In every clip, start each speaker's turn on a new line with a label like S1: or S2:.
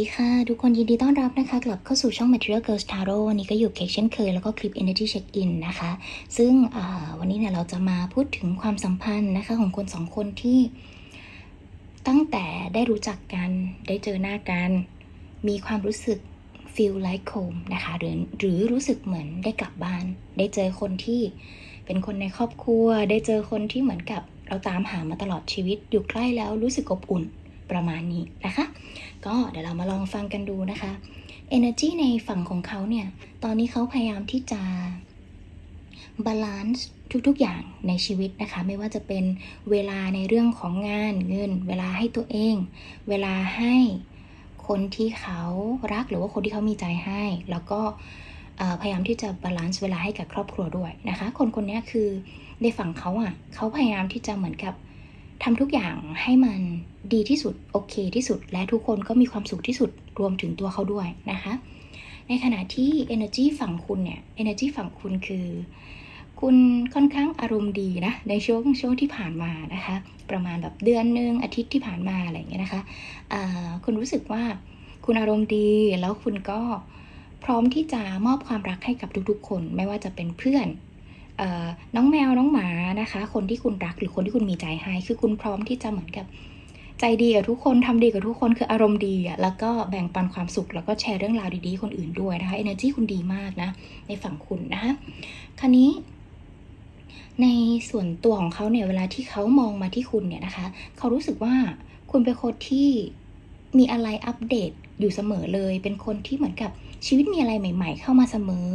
S1: ดีค่ะ ทุกคนยินดีต้อนรับนะคะ กลับเข้าสู่ช่อง Material Girls Tarot วันนี้ก็อยู่เคกเช่นเคย แล้วก็คลิป Energy Check In นะคะ ซึ่งวันนี้เนี่ยเราจะมาพูดถึงความสัมพันธ์นะคะ ของคนสองคนที่ตั้งแต่ได้รู้จักกัน ได้เจอหน้ากัน มีความรู้สึก feel like home นะคะหรือหรือรู้สึกเหมือนได้กลับบ้าน ได้เจอคนที่เป็นคนในครอบครัว ได้เจอคนที่เหมือนกับเราตามหามาตลอดชีวิตอยู่ใกล้แล้วรู้สึกอบอุ่น ประมาณนี้นะคะ ก็เดี๋ยวเรามาลองฟังกันดูนะคะ Energy ในฝั่งของเขาเนี่ย ตอนนี้เขาพยายามที่จะบาลานซ์ทุกๆอย่างในชีวิตนะคะ ไม่ว่าจะเป็นเวลาในเรื่องของงานเงิน เวลาให้ตัวเอง เวลาให้คนที่เขารักหรือว่าคนที่เขามีใจให้ แล้วก็พยายามที่จะบาลานซ์เวลาให้กับครอบครัวด้วยนะคะ คนคนนี้คือในฝั่งเขาอะเขาพยายามที่จะเหมือนกับ ทำทุกอย่างให้มันดีที่สุดโอเคที่สุด และทุกคนก็มีความสุขที่สุดรวมถึงตัวเขาด้วยนะคะ ในขณะที่ energy ฝั่งคุณเนี่ย energy ฝั่งคุณคือ คุณค่อนข้างอารมณ์ดีนะในช่วงช่วงที่ผ่านมานะคะ ประมาณแบบเดือนหนึ่งอาทิตย์ที่ผ่านมาอะไรอย่างเงี้ยนะคะคุณรู้สึกว่าคุณอารมณ์ดีแล้วคุณก็พร้อมที่จะมอบความรักให้กับทุกๆ คน ไม่ว่าจะเป็นเพื่อน น้องแมวน้องหมานะคะ คนที่คุณรักหรือคนที่คุณมีใจให้ คือคุณพร้อมที่จะเหมือนกับใจดีกับทุกคนทำดีกับทุกคนคืออารมณ์ดีอะแล้วก็แบ่งปันความสุข แล้วก็แชร์เรื่องราวดีๆ คนอื่นด้วยนะคะ energy คุณดีมากนะ ในฝั่งคุณนะคะคราวนี้ในส่วนตัวของเขาเนี่ยเวลาที่เขามองมาที่คุณเนี่ยนะคะเขารู้สึกว่าคุณเป็นคนที่มีอะไรอัปเดตอยู่เสมอเลย เป็นคนที่เหมือนกับ ชีวิตมีอะไรใหม่ ๆ เข้ามาเสมอ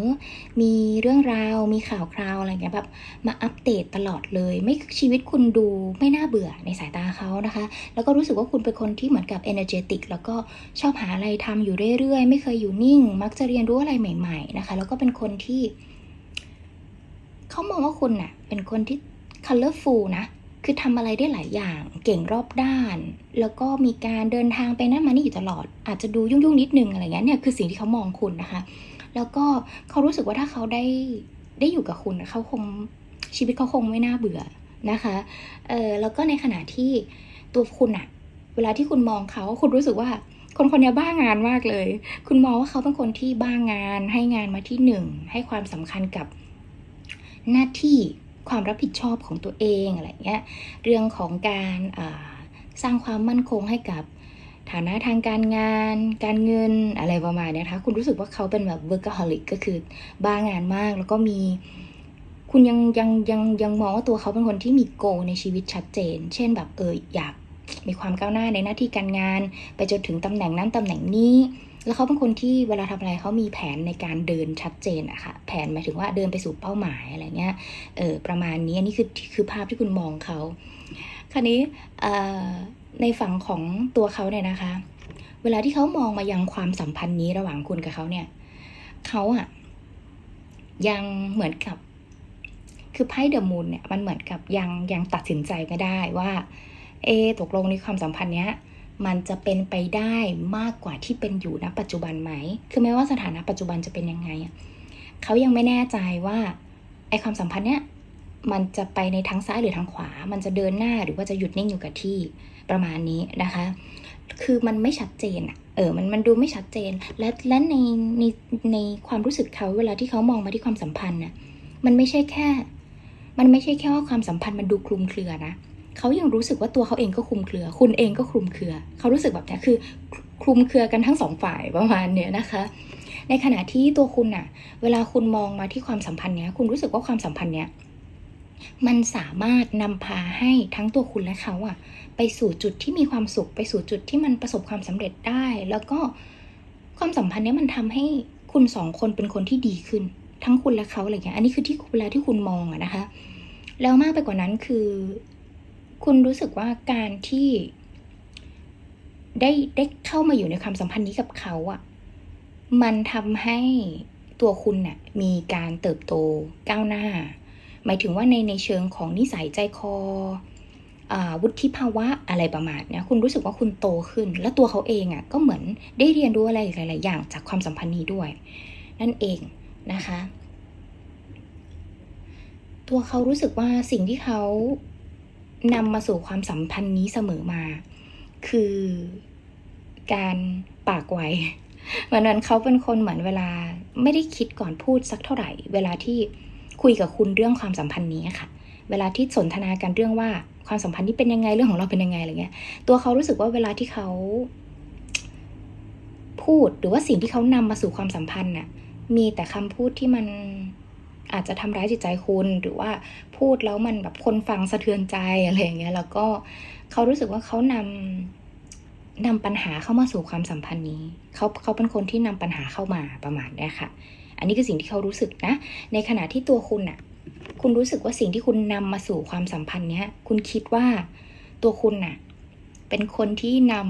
S1: มีเรื่องราว มีข่าวคราวอะไรเงี้ยแบบมาอัปเดตตลอดเลย ไม่ชีวิตคุณดูไม่น่าเบื่อในสายตาเขานะคะ แล้วก็รู้สึกว่าคุณเป็นคนที่เหมือนกับ energetic แล้วก็ชอบหาอะไรทำอยู่เรื่อยๆ ไม่เคยอยู่นิ่ง มักจะเรียนรู้อะไรใหม่ ๆ นะคะ แล้วก็เป็นคนที่ เขามองว่าคุณน่ะ เป็นคนที่ colorful นะ คือทำอะไรได้หลายอย่าง เก่งรอบด้าน แล้วก็มีการเดินทางไปนั่นมานี่อยู่ตลอด อาจจะดูยุ่งๆนิดนึงอะไรเงี้ยเนี่ยคือสิ่งที่เขามองคุณนะคะ แล้วก็เขารู้สึกว่าถ้าเขาได้ได้อยู่กับคุณเขาคงชีวิตเขาคงไม่น่าเบื่อนะคะเออแล้วก็ในขณะที่ตัวคุณอะเวลาที่คุณมองเขาคุณรู้สึกว่าคนคนนี้บ้างานมากเลย คุณมองว่าเขาเป็นคนที่บ้างาน ให้งานมาที่หนึ่ง ให้ความสำคัญกับหน้าที่ ความรับผิดชอบของตัวเองอะไรเงี้ยเรื่องของการสร้างความมั่นคงให้กับฐานะทางการงาน การเงินอะไรประมาณนี้นะคะคุณรู้สึกว่าเขาเป็นแบบ workaholic ก็คือบ้างานมากแล้วก็มีคุณยังยังยังยังมองว่าตัวเขาเป็นคนที่มีโกในชีวิตชัดเจน เช่นแบบเอออยากมีความก้าวหน้าในหน้าที่การงาน ไปจนถึงตำแหน่งนั้นตำแหน่งนี้ แล้วเขาเป็นคนที่เวลาทำอะไรเขามีแผนในการเดินชัดเจนอะค่ะ แผนหมายถึงว่าเดินไปสู่เป้าหมายอะไรเงี้ย เออประมาณนี้อันนี้คือคือภาพที่คุณมองเขาคราวนี้เอ่อในฝั่งของตัวเขาเนี่ยนะคะ เวลาที่เขามองมายังความสัมพันธ์นี้ระหว่างคุณกับเขาเนี่ยเขาอะยังเหมือนกับ คือไพ่เดอะมูนเนี่ยมันเหมือนกับยังยังตัดสินใจไม่ได้ว่า เอตกลงในความสัมพันธ์เนี้ย มันจะเป็นไปได้มากกว่าที่เป็นอยู่ณปัจจุบันไหม คือแม้ว่าสถานะปัจจุบันจะเป็นยังไง เขายังไม่แน่ใจว่าไอความสัมพันธ์เนี้ยมันจะไปในทางซ้ายหรือทางขวา มันจะเดินหน้าหรือว่าจะหยุดนิ่งอยู่กับที่ประมาณนี้นะคะ คือมันไม่ชัดเจนอะเออ มันมันดูไม่ชัดเจน และและในในในความรู้สึกเขาเวลาที่เขามองมาที่ความสัมพันธ์น่ะ มันไม่ใช่แค่ มันไม่ใช่แค่ว่าความสัมพันธ์มันดูคลุมเครือนะ เขายังรู้สึกว่าตัวเขาเองก็คลุมเครือ คุณเองก็คลุมเครือ เขารู้สึกแบบนี้คือคลุมเครือกันทั้งสองฝ่ายประมาณเนี้ยนะคะ ในขณะที่ตัวคุณน่ะเวลาคุณมองมาที่ความสัมพันธ์เนี้ย คุณรู้สึกว่าความสัมพันธ์เนี้ยมันสามารถนำพาให้ทั้งตัวคุณและเขาอะไปสู่จุดที่มีความสุข ไปสู่จุดที่มันประสบความสำเร็จได้ แล้วก็ความสัมพันธ์เนี้ยมันทำให้คุณสองคนเป็นคนที่ดีขึ้น ทั้งคุณและเขาอะไรเงี้ยอันนี้คือที่เวลาที่คุณมองอะนะคะ แล้วมากไปกว่านั้นคือ คุณรู้สึกว่าการที่ได้ได้เข้ามาอยู่ในความสัมพันธ์นี้กับเขาอะมันทำให้ตัวคุณน่ะมีการเติบโตก้าวหน้า หมายถึงว่าในในเชิงของนิสัยใจคออาวุฒิภาวะอะไรประมาณเนี้ยคุณรู้สึกว่าคุณโตขึ้น แล้วตัวเขาเองอะ่ะก็เหมือนได้เรียนรู้อะไรหลาย ๆ อย่างจากความสัมพันธ์นี้ด้วย นั่นเองนะคะ ตัวเขารู้สึกว่าสิ่งที่เขา นำมาสู่ความสัมพันธ์นี้เสมอมา คือการปากไวเหมือนนั้นเขาเป็นคนเหมือนเวลาไม่ได้คิดก่อนพูดสักเท่าไหร่ เวลาที่คุยกับคุณเรื่องความสัมพันธ์นี้ค่ะ เวลาที่สนทนากันเรื่องว่าความสัมพันธ์นี้เป็นยังไงเรื่องของเราเป็นยังไงอะไรเงี้ย ตัวเขารู้สึกว่าเวลาที่เขาพูดหรือว่าสิ่งที่เขานำมาสู่ความสัมพันธ์น่ะ มีแต่คำพูดที่มัน อาจจะทำร้ายจิตใจคุณหรือว่าพูดแล้วมันแบบคนฟังสะเทือนใจอะไรอย่างเงี้ยแล้วก็เขารู้สึกว่าเขานำนำปัญหาเข้ามาสู่ความสัมพันธ์นี้เขาเขาเป็นคนที่นำปัญหาเข้ามาประมาณนี้ค่ะ อันนี้คือสิ่งที่เขารู้สึกนะ ในขณะที่ตัวคุณน่ะคุณรู้สึกว่าสิ่งที่คุณนำมาสู่ความสัมพันธ์เนี้ย คุณคิดว่าตัวคุณน่ะเป็นคนที่นำ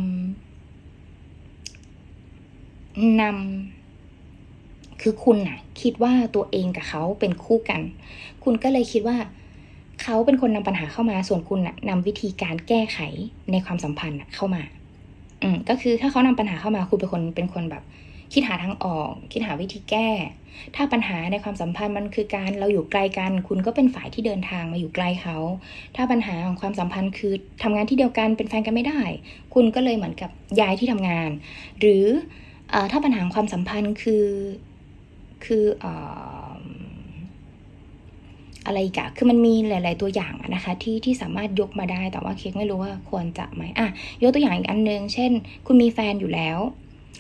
S1: นำ คือคุณน่ะคิดว่าตัวเองกับเขาเป็นคู่กัน คุณก็เลยคิดว่าเขาเป็นคนนำปัญหาเข้ามา ส่วนคุณน่ะนำวิธีการแก้ไขในความสัมพันธ์เข้ามา อืมก็คือถ้าเขานำปัญหาเข้ามา คุณเป็นคนเป็นคนแบบ คิดหาทางออก คิดหาวิธีแก้ ถ้าปัญหาในความสัมพันธ์มันคือการเราอยู่ไกลกัน คุณก็เป็นฝ่ายที่เดินทางมาอยู่ไกลเขา ถ้าปัญหาของความสัมพันธ์คือทำงานที่เดียวกันเป็นแฟนกันไม่ได้ คุณก็เลยเหมือนกับย้ายที่ทำงาน หรืออถ้าปัญหาความสัมพันธ์คือ คืออะไรกะคือมันมีหลาย ๆ ตัวอย่างนะคะที่ที่สามารถยกมาได้ แต่ว่าเค้กไม่รู้ว่าควรจะไหมอะยกตัวอย่างอีกอันนึง เช่น คุณมีแฟนอยู่แล้ว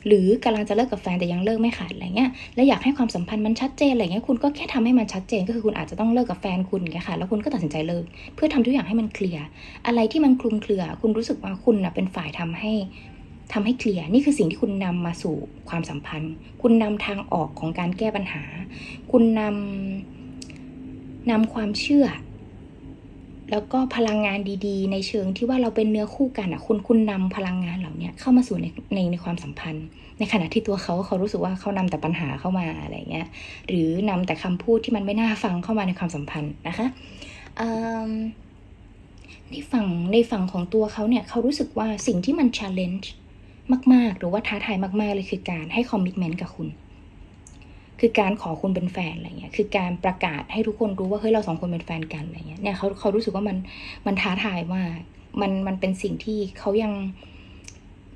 S1: หรือกำลังจะเลิกกับแฟนแต่ยังเลิกไม่ขาดอะไรเงี้ย แล้วอยากให้ความสัมพันธ์มันชัดเจนอะไรเงี้ย คุณก็แค่ทำให้มันชัดเจน ก็คือคุณอาจจะต้องเลิกกับแฟนคุณอย่างเงี้ยค่ะ แล้วคุณก็ตัดสินใจเลิก เพื่อทำทุกอย่างให้มันเคลียร์ อะไรที่มันคลุมเครือ คุณรู้สึกว่าคุณนะเป็นฝ่ายทำให้ ทำให้เคลียร์นี่คือสิ่งที่คุณนำมาสู่ความสัมพันธ์ คุณนำทางออกของการแก้ปัญหา คุณนำนำความเชื่อ แล้วก็พลังงานดีๆ ในเชิงที่ว่าเราเป็นเนื้อคู่กันอะคุณคุณนำพลังงานเหล่านี้เข้ามาสู่ในในในความสัมพันธ์ ในขณะที่ตัวเขาเขารู้สึกว่าเขานำแต่ปัญหาเข้ามาอะไรเงี้ยหรือนำแต่คำพูดที่มันไม่น่าฟังเข้ามาในความสัมพันธ์นะคะในฝั่งในฝั่งของตัวเขาเนี่ยเขารู้สึกว่าสิ่งที่มัน challenge มาก ๆ หรือว่าท้าทายมาก ๆ เลยคือการให้คอมมิชเมนต์กับคุณ คือการขอคุณเป็นแฟนอะไรเงี้ย คือการประกาศให้ทุกคนรู้ว่าเฮ้ยเราสองคนเป็นแฟนกันอะไรเงี้ย เนี่ยเขาเขารู้สึกว่ามันมันท้าทายมาก มันมันเป็นสิ่งที่เขายัง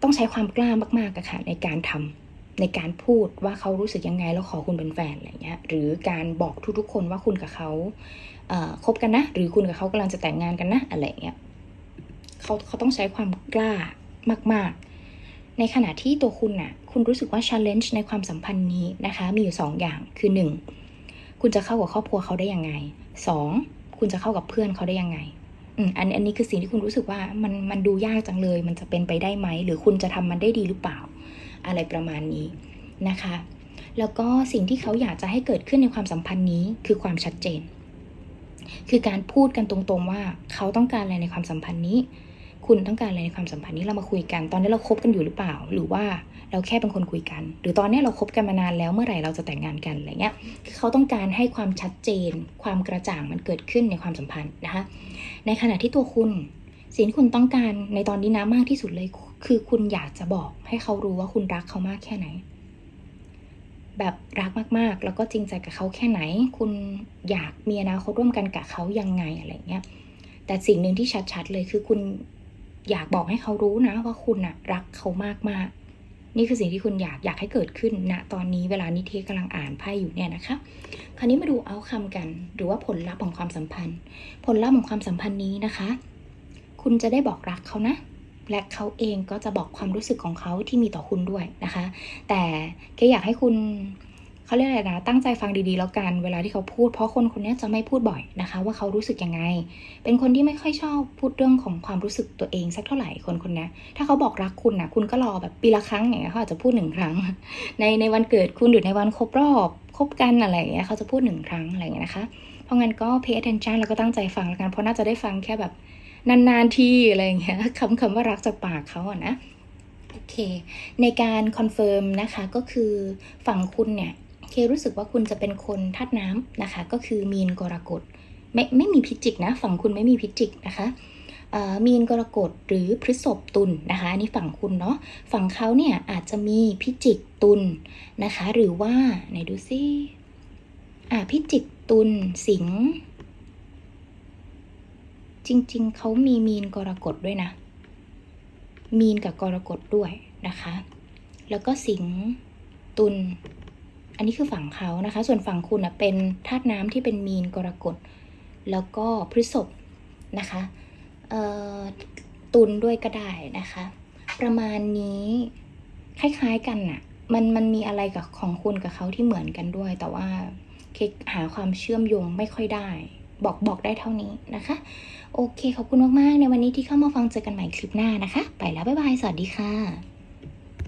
S1: ต้องใช้ความกล้ามากๆอะค่ะในการทำในการพูดว่าเขารู้สึกยังไงแล้วขอคุณเป็นแฟนอะไรเงี้ย หรือการบอกทุกๆคนว่าคุณกับเขาเอ่อคบกันนะ หรือคุณกับเขากำลังจะแต่งงานกันนะอะไรเงี้ยเขาเขาต้องใช้ความกล้ามากๆ ในขณะที่ตัวคุณน่ะ คุณรู้สึกว่า challenge ในความสัมพันธ์นี้นะคะ มีอยู่ 2 อย่าง คือ 1 คุณจะเข้ากับครอบครัวเขาได้ยังไง 2 คุณจะเข้ากับเพื่อนเขาได้ยังไงอันอันนี้คือสิ่งที่คุณรู้สึกว่ามันมันดูยากจังเลย มันจะเป็นไปได้ไหม หรือคุณจะทำมันได้ดีหรือเปล่า อะไรประมาณนี้นะคะ แล้วก็สิ่งที่เขาอยากจะให้เกิดขึ้นในความสัมพันธ์นี้คือความชัดเจน คือการพูดกันตรงๆว่าเขาต้องการอะไรในความสัมพันธ์นี้ คุณต้องการอะไรในความสัมพันธ์นี้เรามาคุยกัน ตอนนี้เราคบกันอยู่หรือเปล่า หรือว่าเราแค่เป็นคนคุยกัน หรือตอนนี้เราคบกันมานานแล้วเมื่อไหร่เราจะแต่งงานกันอะไรเงี้ยคือเขาต้องการให้ความชัดเจน ความกระจ่างมันเกิดขึ้นในความสัมพันธ์นะคะในขณะที่ตัวคุณสิ่งที่คุณต้องการในตอนนี้นะมากที่สุดเลย คือคุณอยากจะบอกให้เขารู้ว่าคุณรักเขามากแค่ไหน แบบรักมากๆ แล้วก็จริงใจกับเขาแค่ไหน คุณอยากมีอนาคตร่วมกันกับเขายังไงอะไรเงี้ยแต่สิ่งหนึ่งที่ชัดๆเลยคือคุณ อยากบอกให้เขารู้นะว่าคุณอะรักเขามากๆ นี่คือสิ่งที่คุณอยากอยากให้เกิดขึ้นณตอนนี้เวลานิเทศกำลังอ่านไพ่อยู่เนี่ยนะคะ คราวนี้มาดูเอาคำกัน หรือว่าผลลัพธ์ของความสัมพันธ์ ผลลัพธ์ของความสัมพันธ์นี้นะคะ คุณจะได้บอกรักเขานะและเขาเองก็จะบอกความรู้สึกของเขาที่มีต่อคุณด้วยนะคะ แต่แค่อยากให้คุณ เขาเรียกอะไรนะตั้งใจฟังดีๆแล้วกันเวลาที่เขาพูด เพราะคนคนนี้จะไม่พูดบ่อยนะคะ ว่าเขารู้สึกยังไง เป็นคนที่ไม่ค่อยชอบพูดเรื่องของความรู้สึกตัวเองสักเท่าไหร่คนคนนี้ถ้าเขาบอกรักคุณนะคุณก็รอแบบปีละครั้งอย่างเงี้ยเขาอาจจะพูดหนึ่งครั้ง ในในวันเกิดคุณหรือในวันครบรอบคบกันอะไรอย่างเงี้ยเขาจะพูดหนึ่งครั้งอะไรอย่างเงี้ยนะคะเพราะงั้นก็ pay attention แล้วก็ตั้งใจฟังแล้วกันเพราะน่าจะได้ฟังแค่แบบนานๆทีอะไรอย่างเงี้ยคำคำว่ารักจากปากเขาอะนะโอเค ในการคอนเฟิร์มนะคะก็คือฝั่งคุณเนี่ย เครู้สึกว่าคุณจะเป็นคนธาตุน้ำนะคะ ก็คือมีนกรกฎไม่ไม่มีพิจิกนะ ฝั่งคุณไม่มีพิจิกนะคะมีนกรกฎหรือพฤษภตุลนะคะอันนี้ฝั่งคุณเนาะฝั่งเขาเนี่ยอาจจะมีพิจิกตุลนะคะ หรือว่าไหนดูซิอ่าพิจิกตุลสิงจริง ๆเขามีมีนกรกฎด้วยนะ มีนกับกรกฎด้วยนะคะ แล้วก็สิงตุล อันนี้คือฝั่งเขานะคะ ส่วนฝั่งคุณอะเป็นธาตุน้ำที่เป็นมีนกรกฎแล้วก็พฤษภนะคะตุลด้วยก็ได้นะคะ ประมาณนี้คล้ายๆกันน่ะมันมันมีอะไรกับของคุณกับเขาที่เหมือนกันด้วย แต่ว่าเค้กหาความเชื่อมโยงไม่ค่อยได้ บอกบอกได้เท่านี้นะคะ โอเคขอบคุณมากๆ ในวันนี้ที่เข้ามาฟังเจอกันใหม่คลิปหน้านะคะ ไปแล้ว บ๊ายบาย สวัสดีค่ะ